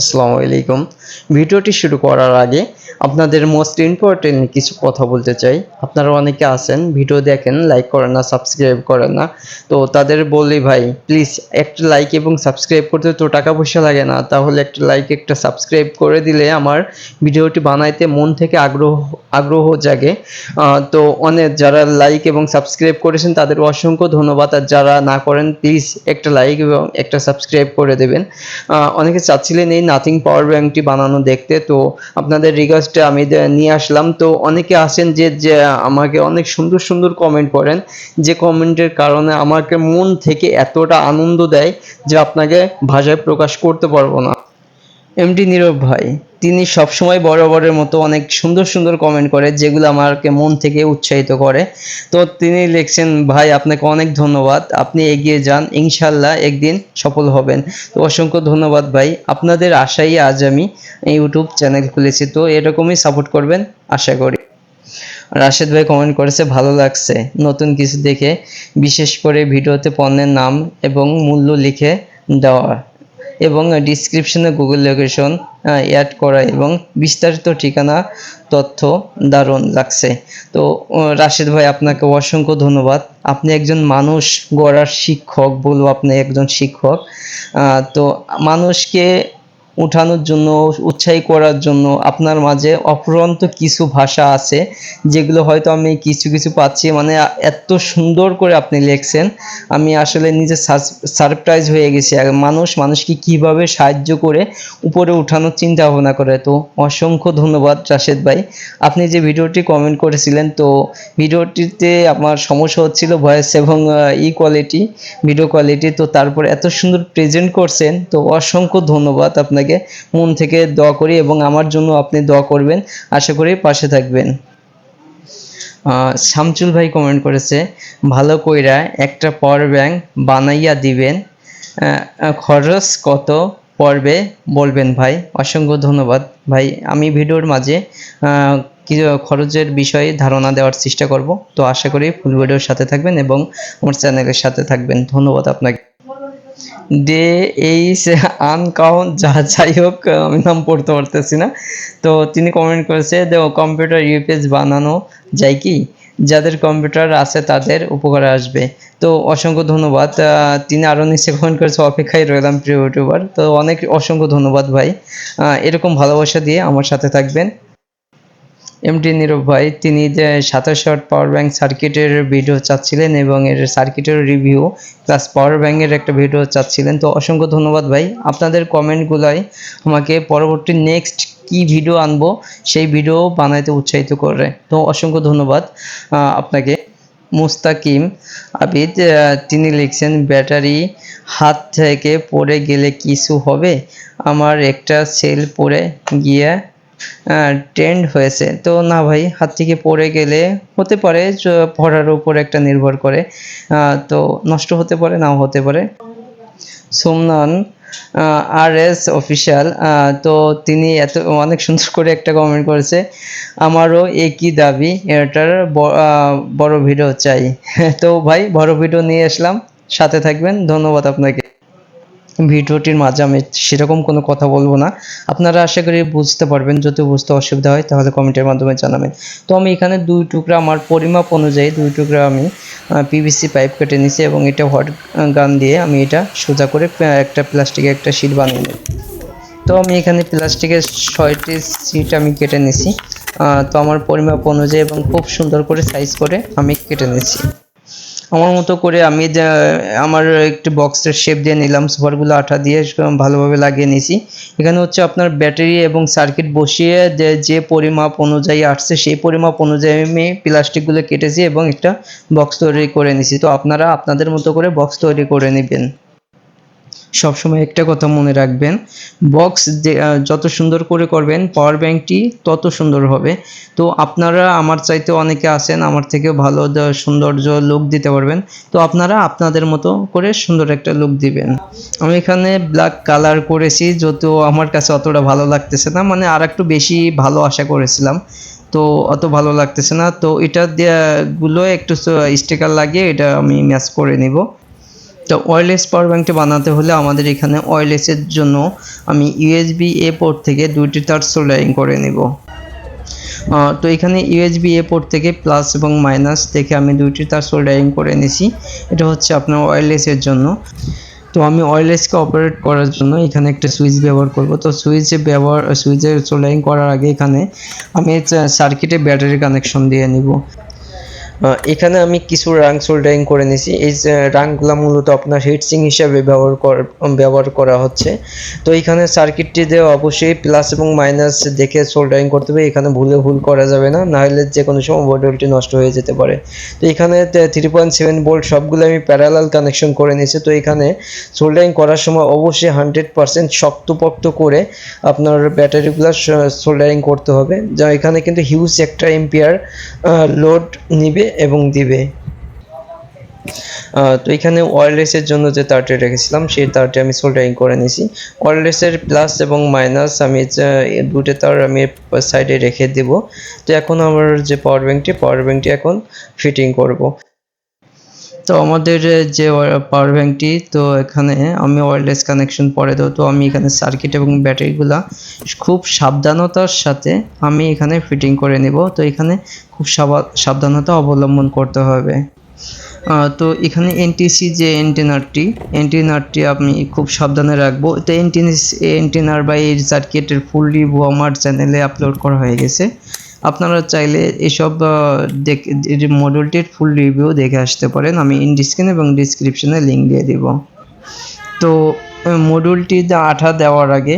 আসসালামু আলাইকুম। ভিডিওটি শুরু করার আগে আপনাদের মোস্ট ইম্পর্টেন্ট কিছু কথা বলতে চাই। আপনারা অনেকে আছেন ভিডিও দেখেন লাইক করেন না সাবস্ক্রাইব করেন না। তো তাদের বলি ভাই প্লিজ একটা লাইক এবং সাবস্ক্রাইব করতে তো টাকা পয়সা লাগে না। তাহলে একটা লাইক একটা সাবস্ক্রাইব করে দিলে আমার ভিডিওটি বানাইতে মন থেকে আগ্রহ আগ্রহ জাগে। তো অনেক যারা লাইক এবং সাবস্ক্রাইব করেছেন, তাদের অসংখ্য ধন্যবাদ। আর যারা না করেন প্লিজ একটা লাইক এবং একটা সাবস্ক্রাইব করে দেবেন। অনেকে চাচ্ছিলেন এই নাথিং পাওয়ার ব্যাংকটি বানানো দেখতে। তো আপনাদের রিকোয়েস্টে আমি নিয়ে আসলাম। তো অনেকে আছেন যে যে আমাকে অনেক সুন্দর সুন্দর কমেন্ট করেন। যে কমেন্টের কারণে আমাকে মন থেকে এতটা আনন্দ দেয় যে আপনাকে ভাষায় প্রকাশ করতে পারব না। এমডি নীরব ভাই। তিনি সবসময় বরাবরের মতো অনেক সুন্দর সুন্দর কমেন্ট করে, যেগুলো আমাকে মন থেকে উৎসাহিত করে। তো তিনি লিখছেন, ভাই, আপনাকে অনেক ধন্যবাদ। আপনি এগিয়ে যান। ইনশাল্লাহ একদিন সফল হবেন। তো অসংখ্য ধন্যবাদ ভাই। আপনাদের আশাই আজ আমি ইউটিউব চ্যানেল খুলেছি। তো এরকমই সাপোর্ট করবেন, আশা করি। রাশেদ ভাই কমেন্ট করেছে, ভালো লাগছে। নতুন কিছু দেখে, বিশেষ করে ভিডিওতে পণ্যের নাম এবং মূল্য লিখে দেওয়া। এবং ডিসক্রিপশনে গুগল লোকেশন অ্যাড করা এবং বিস্তারিত ঠিকানা, তথ্য দারুণ লাগছে। তো রাশেদ ভাই, আপনাকে অসংখ্য ধন্যবাদ। আপনি একজন মানুষ গড়ার শিক্ষক বলব আপনি একজন শিক্ষক। তো, মানুষকে উঠানোর জন্য, উৎসাহী করার জন্য আপনার মাঝে অফুরন্ত কিছু ভাষা আছে, যেগুলো হয়তো আমি কিছু কিছু পাচ্ছি। মানে এত সুন্দর করে আপনি লিখছেন। আমি আসলে নিজে সারপ্রাইজ হয়ে গেছি। মানুষ, মানুষকে কীভাবে সাহায্য করে উপরে উঠানোর চিন্তা ভাবনা করে। তো অসংখ্য ধন্যবাদ রাশেদ ভাই। আপনি যে ভিডিওটি কমেন্ট করেছিলেন, তো ভিডিওটিতে আমার সমস্যা হচ্ছিল ভয়েস এবং ই কোয়ালিটি ভিডিও কোয়ালিটি তো তারপর এত সুন্দর প্রেজেন্ট করছেন, তো অসংখ্য ধন্যবাদ আপনাকে। মন থেকে দোয়া করি এবং আমার জন্য আপনি দোয়া করবেন। আশা করি পাশে থাকবেন। শামচুল ভাই কমেন্ট করেছে, ভালো কইরা একটা পাওয়ার ব্যাংক বানাইয়া দিবেন খরচ কত পড়বে বলবেন ভাই? অসংখ্য ধন্যবাদ। ভাই, আমি ভিডিওর মাঝে কিছু খরচের বিষয়ে ধারণা দেওয়ার চেষ্টা করব। তো আশা করি ফুল ভিডিওর সাথে থাকবেন এবং আমার চ্যানেলের সাথে থাকবেন। ধন্যবাদ আপনাকে। ডে এইস আনকাউন্ট যা যাই হোক, আমি নাম পড়তে পারতেছি না। তো তিনি কমেন্ট করেছে দেখো কম্পিউটার ইউপিএস বানানো যায় কি? যাদের কম্পিউটার আছে তাদের উপকারে আসবে। তো অসংখ্য ধন্যবাদ। তিনি আরও নিচে কমেন্ট করেছে, অপেক্ষায় রইলাম, প্রিয় ইউটিউবার তো অনেক অসংখ্য ধন্যবাদ ভাই। এরকম ভালোবাসা দিয়ে আমার সাথে থাকবেন। এমটি নীরব ভাই, তিনি যে সাতাশ ওয়াট পাওয়ার ব্যাংক সার্কিটের ভিডিও চাচ্ছিলেন এবং এর সার্কিটের রিভিউ প্লাস পাওয়ার ব্যাংকের একটা ভিডিও চাচ্ছিলেন। তো অসংখ্য ধন্যবাদ ভাই। আপনাদের কমেন্টগুলাই আমাকে পরবর্তী নেক্সট কি ভিডিও আনব সেই ভিডিও বানাইতে উৎসাহিত করে। তো অসংখ্য ধন্যবাদ আপনাকে। মুস্তাকিম আবিদ তিনি লিখছেন, ব্যাটারি হাত থেকে পড়ে গেলে কিছু হবে? আমার একটা সেল পড়ে গিয়ে ট্রেন্ড হয়েছে। তো না ভাই, হাত থেকে পড়ে গেলে হতে পারে পড়ার উপর একটা নির্ভর করে। তো নষ্ট হতে পারে, নাও হতে পারে। সোমনান আর এস অফিসিয়াল তো তিনি এত, অনেক সুন্দর করে একটা কমেন্ট করেছে, আমারও একই দাবি, এটার বড় ভিডিও চাই। তো ভাই, বড় ভিডিও নিয়ে আসলাম। সাথে থাকবেন, ধন্যবাদ আপনাকে। ভিডিওটির মাঝে আমি সেরকম কোনো কথা বলব না। আপনারা আশা করি বুঝতে পারবেন, যদি বুঝতে অসুবিধা হয় তাহলে কমেন্টের মাধ্যমে জানাবেন। তো আমি এখানে দুই টুকরা আমার পরিমাপ অনুযায়ী দুই টুকরা আমি পিভিসি পাইপ কেটে নিছি এবং এটা হট গান দিয়ে আমি এটা সোজা করে একটা প্লাস্টিকের একটা শিট বানিয়ে নেব। তো আমি এখানে প্লাস্টিকের ছয়টি সিট আমি কেটে নিছি। তো আমার পরিমাপ অনুযায়ী এবং খুব সুন্দর করে সাইজ করে আমি কেটে নিয়েছি আমার মতো করে আমি আমার একটি বক্সের শেপ দিয়ে নিলাম, সুপারগুলো আঠা দিয়ে ভালোভাবে লাগিয়ে নিয়েছি। এখানে হচ্ছে আপনার ব্যাটারি এবং সার্কিট বসিয়ে যে যে পরিমাপ অনুযায়ী আসছে, সেই পরিমাপ অনুযায়ী আমি প্লাস্টিকগুলো কেটেছি এবং একটা বক্স তৈরি করে নিয়েছি। তো আপনারা আপনাদের মতো করে বক্স তৈরি করে নেবেন। সবসময় একটা কথা মনে রাখবেন বক্স যত সুন্দর করে করবেন পাওয়ার ব্যাংকটি তত সুন্দর হবে। তো আপনারা আমার চাইতে অনেকে আছেন, আমার থেকেও ভালো সৌন্দর্য লুক দিতে পারবেন। তো আপনারা আপনাদের মতো করে সুন্দর একটা লুক দিবেন। আমি এখানে ব্ল্যাক কালার করেছি, যদিও আমার কাছে অতটা ভালো লাগতেছে না মানে আর একটু বেশি ভালো আশা করেছিলাম। তো অত ভালো লাগতেছে না, তো এটা গুলো একটু স্টিকার লাগিয়ে এটা আমি ম্যাচ করে নিব। তো ওয়্যারলেস পাওয়ার ব্যাঙ্কটি বানাতে হলে আমাদের এখানে ওয়্যারলেসের জন্য আমি ইউএসবি এ পোর্ট থেকে দুইটি তার সোল্ডারিং করে নিব। তো এখানে ইউএসবি এ পোর্ট থেকে প্লাস এবং মাইনাস থেকে আমি দুইটি তার সোল্ডারিং করে নিছি। এটা হচ্ছে আপনার ওয়্যারলেসের জন্য। তো আমি ওয়্যারলেসকে অপারেট করার জন্য এখানে একটা সুইচ ব্যবহার করব। তো সুইচে ব্যবহার সুইচে সোল্ডারিং করার আগে এখানে আমি সার্কিটে ব্যাটারি কানেকশন দিয়ে নিব। এখানে আমি কিছু রাং সোল্ডারিং করে নিয়েছি এই রাংগুলো মূলত আপনার হিটসিং হিসাবে ব্যবহার কর- ব্যবহার করা হচ্ছে। তো এখানে সার্কিটটিতে অবশ্যই প্লাস এবং মাইনাস দেখে সোল্ডারিং করতে হবে। এখানে ভুলে ভুল করা যাবে না, নাহলে যে কোনো সময় মডিউলটি নষ্ট হয়ে যেতে পারে। তো এখানে থ্রি পয়েন্ট সেভেন বোল্ট সবগুলো আমি প্যারালাল কানেকশন করে নিয়েছি তো এখানে সোল্ডারিং করার সময় অবশ্যই হান্ড্রেড পার্সেন্ট শক্তপোক্ত করে আপনার ব্যাটারিগুলো সোল্ডারিং করতে হবে। যা এখানে কিন্তু হিউজ একটা এম্পিয়ার লোড নিবে এবং দিবে। তো এখানে ওয়্যারলেসের জন্য যে তারটি রেখেছিলাম, সেই তারটি আমি সোল্ডারিং করে নিয়েছি। ওয়্যারলেসের প্লাস এবং মাইনাস আমি দুটো তার আমি সাইডে রেখে দেব। তো এখন আমার যে পাওয়ার ব্যাঙ্কটি পাওয়ার ব্যাঙ্কটি এখন ফিটিং করব। তো আমাদের যে পাওয়ার ব্যাঙ্কটি তো এখানে আমি ওয়্যারলেস কানেকশন পরে দেবো তো আমি এখানে সার্কিট এবং ব্যাটারিগুলা খুব সাবধানতার সাথে আমি এখানে ফিটিং করে নেব তো এখানে খুব সাবা- সাবধানতা অবলম্বন করতে হবে তো এখানে এনটিসি যে এন্টেনারটি এন্টেনারটি আমি খুব সাবধানে রাখব তো এন্টিনিস এন্টেনার বা এই সার্কিটের ফুল রিভিউ আমার চ্যানেলে আপলোড করা হয়ে গেছে আপনারা চাইলে এসব মডেলটির ফুল রিভিউ দেখে আসতে পারেন। আমি ইন এবং ডিসক্রিপশনে লিঙ্ক দিয়ে দিব। তো মডিউলটিতে আঠা দেওয়ার আগে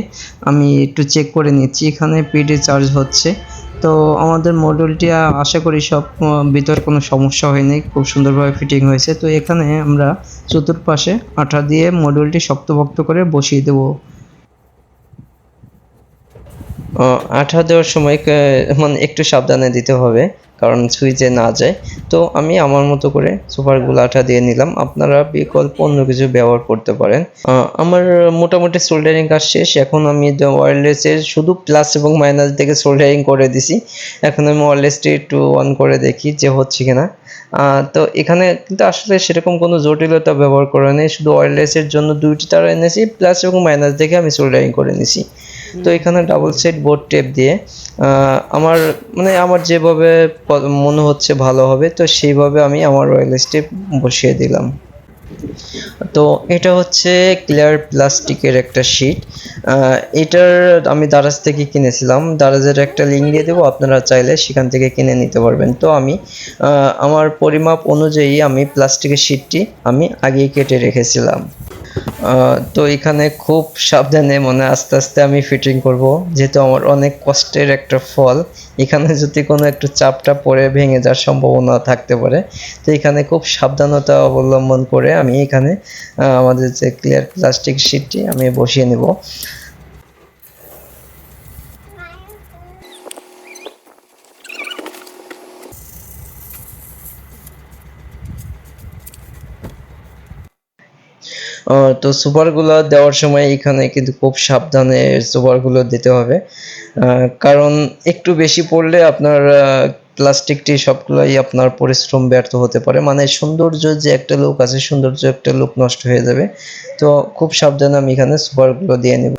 আমি একটু চেক করে নিচ্ছি, এখানে পিডি চার্জ হচ্ছে। তো, আমাদের মডিউলটি আশা করি সব ভিতরে কোনো সমস্যা হয়নি খুব সুন্দরভাবে ফিটিং হয়েছে। তো, এখানে আমরা চতুর্পাশে আঠা দিয়ে মডিউলটি শক্তপোক্ত করে বসিয়ে দেবো। আঠা দেওয়ার সময় মানে একটু সাবধানে দিতে হবে, কারণ সুইচে না যায়। তো আমি আমার মতো করে সুপারগুলো আঠা দিয়ে নিলাম। আপনারা বিকল্প অন্য কিছু ব্যবহার করতে পারেন। আমার মোটামুটি সোল্ডারিং কাজ শেষ। এখন আমি ওয়্যারলেসের শুধু প্লাস এবং মাইনাস থেকে সোল্ডারিং করে দিছি। এখন আমি ওয়্যারলেসটি একটু অন করে দেখি যে হচ্ছে কিনা। তো এখানে কিন্তু আসলে সেরকম কোনো জটিলতা ব্যবহার করা নেই। শুধু ওয়্যারলেসের জন্য দুইটি তার এনেছি প্লাস এবং মাইনাস দেখে আমি সোল্ডারিং করে নিছি। তো এখানে ডাবল সেট বোর্ড টেপ দিয়ে আহ, আমার মানে আমার যেভাবে মনে হচ্ছে ভালো হবে তো সেইভাবে আমি আমার ওয়্যারলেস টেপ বসিয়ে দিলাম। তো এটা হচ্ছে ক্লিয়ার প্লাস্টিকের একটা শিট এটার আমি দারাজ থেকে কিনেছিলাম। দারাজের একটা লিঙ্ক দিয়ে দেবো, আপনারা চাইলে সেখান থেকে কিনে নিতে পারবেন। তো আমি আমার পরিমাপ অনুযায়ী আমি প্লাস্টিকের শিটটি আমি আগেই কেটে রেখেছিলাম। তো এখানে খুব সাবধানে মানে আস্তে আস্তে আমি ফিটিং করব। যেহেতু আমার অনেক কষ্টের একটা ফল। এখানে যদি কোনো একটু চাপটা পড়ে ভেঙে যাওয়ার সম্ভাবনা থাকতে পারে। তো এখানে খুব সাবধানতা অবলম্বন করে আমি এখানে আমাদের যে ক্লিয়ার প্লাস্টিক শিটটি আমি বসিয়ে নেব। তো সুপারগুলো দেওয়ার সময় এখানে কিন্তু খুব সাবধানে সুপারগুলো দিতে হবে। কারণ একটু বেশি পড়লে আপনার প্লাস্টিকটি সবগুলোই আপনার পরিশ্রম ব্যর্থ হতে পারে। মানে সৌন্দর্য যে একটা লোক আছে, সৌন্দর্য একটা লোক নষ্ট হয়ে যাবে। তো খুব সাবধানে আমি এখানে সুপারগুলো দিয়ে নেব।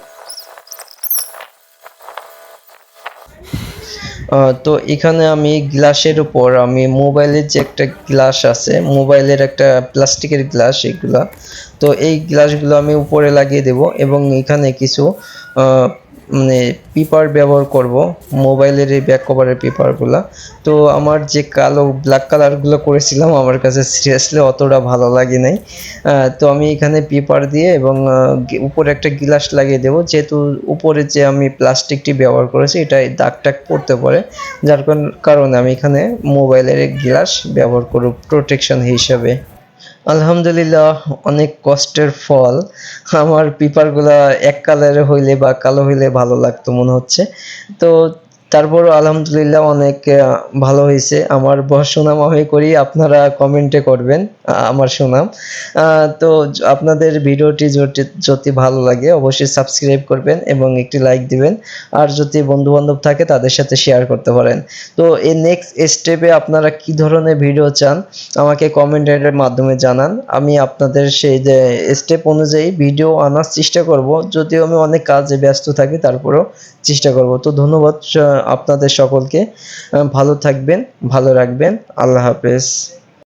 তো এখানে আমি গ্লাসের উপর আমি মোবাইলের যে একটা গ্লাস আছে, মোবাইলের একটা প্লাস্টিকের গ্লাস এগুলা, তো এই গ্লাসগুলো আমি উপরে লাগিয়ে দেব এবং এখানে কিছু মানে পেপার ব্যবহার করব মোবাইলের এই ব্যাক কভারের পেপারগুলো তো আমার যে কালো ব্ল্যাক কালারগুলো করেছিলাম, আমার কাছে সিরিয়াসলি অতটা ভালো লাগে নাই। তো আমি এখানে পেপার দিয়ে এবং উপরে একটা গ্লাস লাগিয়ে দেবো। যেহেতু উপরে যে আমি প্লাস্টিকটি ব্যবহার করেছি এটা দাগ টাগ পড়তে পারে। যার কারণ- কারণে আমি এখানে মোবাইলের গ্লাস ব্যবহার করব প্রোটেকশন হিসাবে। আলহামদুলিল্লাহ, অনেক কষ্টের ফল। আমার পেপারগুলা এক কালারে হইলে বা কালো হইলে ভালো লাগতো মনে হচ্ছে। তো তারপরও আলহামদুলিল্লাহ অনেক ভালো হয়েছে। আমার সুনাম আমি করি, আপনারা কমেন্টে করবেন আমার সুনাম। তো আপনাদের ভিডিওটি যদি- ভালো লাগে, অবশ্যই সাবস্ক্রাইব করবেন এবং একটি লাইক দিবেন। আর যদি বন্ধু বান্ধব থাকে, তাদের সাথে শেয়ার করতে পারেন। তো এই নেক্সট স্টেপে আপনারা কি ধরনের ভিডিও চান, আমাকে কমেন্টের মাধ্যমে জানান। আমি আপনাদের সেই যে স্টেপ অনুযায়ী ভিডিও আনার চেষ্টা করব। যদিও আমি অনেক কাজে ব্যস্ত থাকি, তারপরেও চেষ্টা করব। তো ধন্যবাদ আপনাদের সকলকে। ভালো থাকবেন ভালো রাখবেন। আল্লাহ হাফেজ।